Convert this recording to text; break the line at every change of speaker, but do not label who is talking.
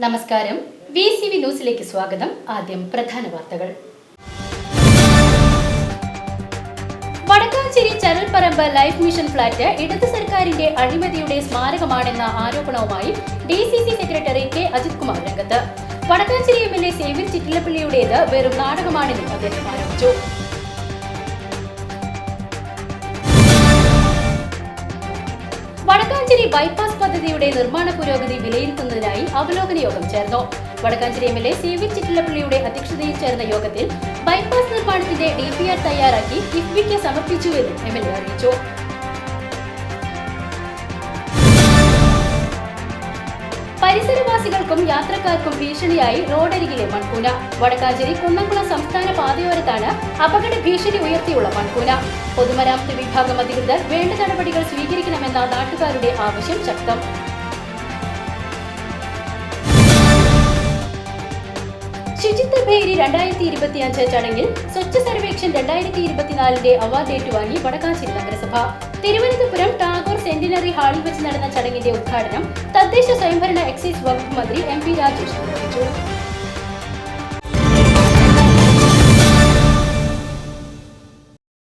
നമസ്കാരം. V C V ന്യൂസിലേക്ക് സ്വാഗതം. ആദ്യം പ്രധാന വാർത്തകൾ. Vadakkanchery Charalparambu life mission flat ഇടത് സർക്കാരിന്റെ അഴിമതിയുടെ സ്മാരകമാണെന്ന ആരോപണവുമായി D C C secretary K. Ajith Kumar രംഗത്ത്. വടക്കാഞ്ചേരി എം എൽ എ സേവിൻ ചിറ്റിലപ്പള്ളിയുടേത് വെറും നാടകമാണെന്നും അദ്ദേഹം ആരോപിച്ചു. വടക്കാഞ്ചേരി ബൈപ്പാസ് പദ്ധതിയുടെ നിർമ്മാണ പുരോഗതി വിലയിരുത്തുന്നതിനായി അവലോകന യോഗം ചേർന്നു. Vadakkanchery M L A C V ചിറ്റിലപ്പള്ളിയുടെ അധ്യക്ഷതയിൽ ചേർന്ന യോഗത്തിൽ ബൈപ്പാസ് നിർമ്മാണത്തിന്റെ ഡി പി ആർ തയ്യാറാക്കി കിഫ്ബിക്ക് സമർപ്പിച്ചുവെന്നും എം എൽ എ അറിയിച്ചു. പരിസരവാസികൾക്കും യാത്രക്കാർക്കും ഭീഷണിയായി റോഡരികിലെ മൺകൂന വടക്കാഞ്ചേരി കുന്നംകുളം സംസ്ഥാന പാതയോരത്താണ് അപകട ഭീഷണി ഉയർത്തിയുള്ള മൺകൂന പൊതുമരാമത്ത് വിഭാഗം അധികൃതർ വേണ്ട നടപടികൾ സ്വീകരിക്കണമെന്ന നാട്ടുകാരുടെ ആവശ്യം ശക്തം. ശുചിത്വ ഭേരി രണ്ടായിരത്തി ഇരുപത്തിയഞ്ച് ചടങ്ങിൽ സ്വച്ഛ സർവേക്ഷൻ രണ്ടായിരത്തി ഇരുപത്തിനാലിന്റെ അവാർഡ് ഏറ്റുവാങ്ങി വടക്കാഞ്ചേരി നഗരസഭ. തിരുവനന്തപുരം സെന്റിനറി ഹാളിൽ വെച്ച് നടന്ന ചടങ്ങിന്റെ ഉദ്ഘാടനം തദ്ദേശ സ്വയംഭരണ എക്സൈസ് വകുപ്പ് മന്ത്രി എം പി രാജേഷ് നിർവഹിച്ചു.